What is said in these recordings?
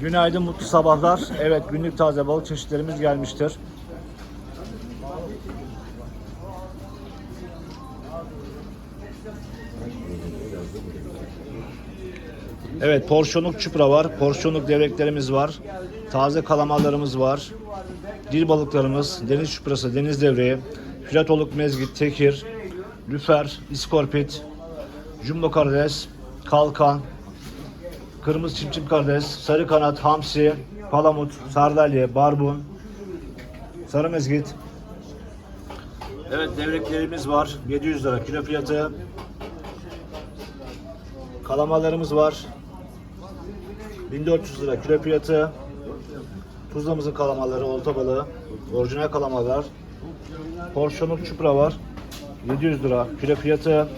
Günaydın, mutlu sabahlar. Evet, günlük taze balık çeşitlerimiz gelmiştir. Evet, porsiyonluk çupra var, porsiyonluk devreklerimiz var, taze kalamarlarımız var, dil balıklarımız, deniz çuprası, deniz devreği, filatoluk mezgit, tekir, lüfer, iskorpit, jumbo karides, kalkan, kırmızı çimçim karides, sarı kanat, hamsi, palamut, sardalya, barbun, sarı mezgit. Evet devreklerimiz var. 700 lira kilo fiyatı. Kalamalarımız var. 1400 lira kilo fiyatı. Tuzlamızın kalamaları, olta balığı, orijinal kalamalar. Porsiyonluk çupra var. 700 lira kilo fiyatı.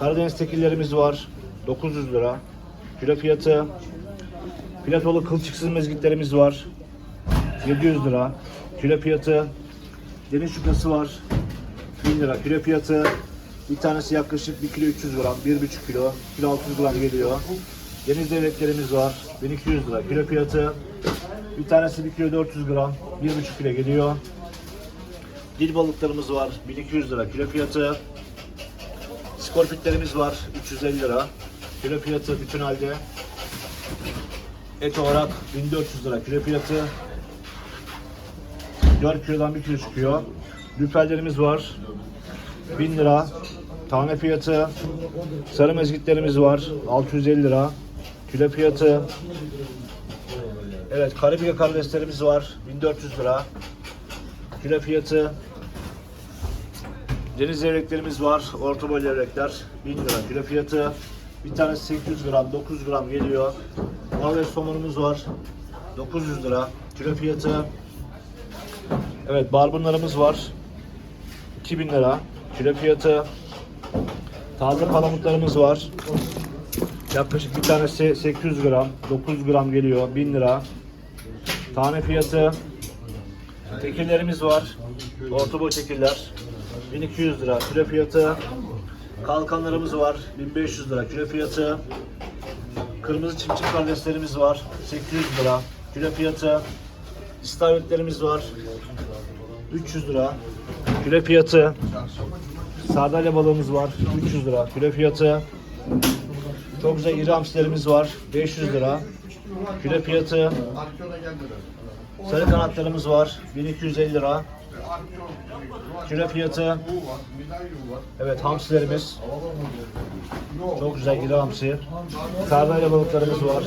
Karadeniz tekillerimiz var. 900 lira kilo fiyatı. Platolu kılçıksız mezgitlerimiz var. 700 lira kilo fiyatı. Deniz çuprası var. 1000 lira kilo fiyatı. Bir tanesi yaklaşık 1 kilo 300 gram, 1,5 kilo, kilo 600 gram geliyor. Deniz devletlerimiz var. 1200 lira kilo fiyatı. Bir tanesi 1 kilo 400 gram, 1,5 kilo geliyor. Dil balıklarımız var. 1200 lira kilo fiyatı. Skorpitlerimiz var. 350 lira. Kilo fiyatı bütün halde. Et olarak 1400 lira kilo fiyatı. 4 kilodan 1 kilo çıkıyor. Lüferlerimiz var. 1000 lira. Tane fiyatı. Sarı mezgitlerimiz var. 650 lira. Kilo fiyatı. Evet, karabika karideslerimiz var. 1400 lira. Kilo fiyatı. Deniz levreklerimiz var. Orta boy levrekler. 1000 lira kilo fiyatı. Bir tanesi 800 gram, 900 gram geliyor. Norveç somonumuz var. 900 lira kilo fiyatı. Evet, barbunlarımız var. 2000 lira kilo fiyatı. Taze palamutlarımız var. Yaklaşık bir tanesi 800 gram, 900 gram geliyor. 1000 lira. Tane fiyatı. Tekirlerimiz var. Orta boy tekirler. 1200 lira kilo fiyatı. Kalkanlarımız var. 1500 lira kilo fiyatı. Kırmızı çimçim kardeşlerimiz var. 800 lira kilo fiyatı. İstavritlerimiz var. 300 lira kilo fiyatı. Sardalya balığımız var. 300 lira kilo fiyatı. Çok güzel iri hamsilerimiz var. 500 lira kilo fiyatı. Sarı kanatlarımız var. 1250 lira. Kilo fiyatı. Evet hamsilerimiz. Çok güzel iri hamsi. Sardalya balıklarımız var.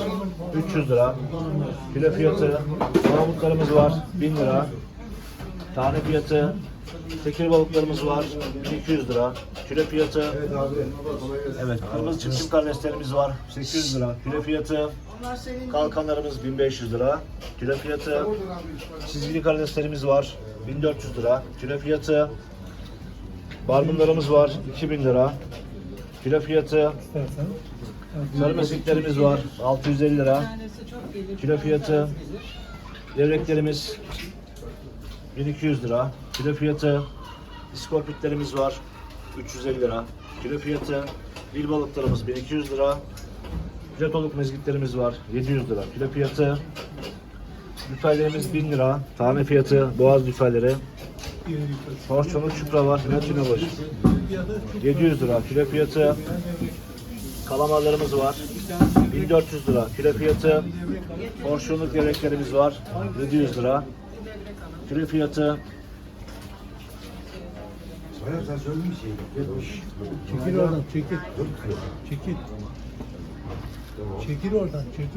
300 lira. Kilo fiyatı. Palamutlarımız var. 1000 lira. Tane fiyatı. Tekir balıklarımız var. 1200 lira. Kilo fiyatı. Evet, kırmızı çimçim kardeşlerimiz var. 800 lira. Kilo fiyatı. Kalkanlarımız 1500 lira. Kilo fiyatı. Çizgili karideslerimiz var. 1400 lira. Kilo fiyatı. Barbunlarımız var. 2000 lira. Kilo fiyatı. Sarı mesiklerimiz var. 650 lira. Kilo fiyatı. Levreklerimiz 1200 lira. Kilo fiyatı. İskorpitlerimiz var. 350 lira. Kilo fiyatı. Dil balıklarımız 1200 lira. Jetoluk mezgitlerimiz var. 700 lira. Kilo fiyatı. Lüferlerimiz 1000 lira. Tane fiyatı. Boğaz lüferleri. Porsiyonluk çupra var. Metine var. 700 lira. Kilo fiyatı. Kalamarlarımız var. 1400 lira. Kilo fiyatı. Porsiyonluk yeleklerimiz var. 700 lira. Kilo fiyatı. Çekil oradan çekil. Çekil. Çekil oradan çekil.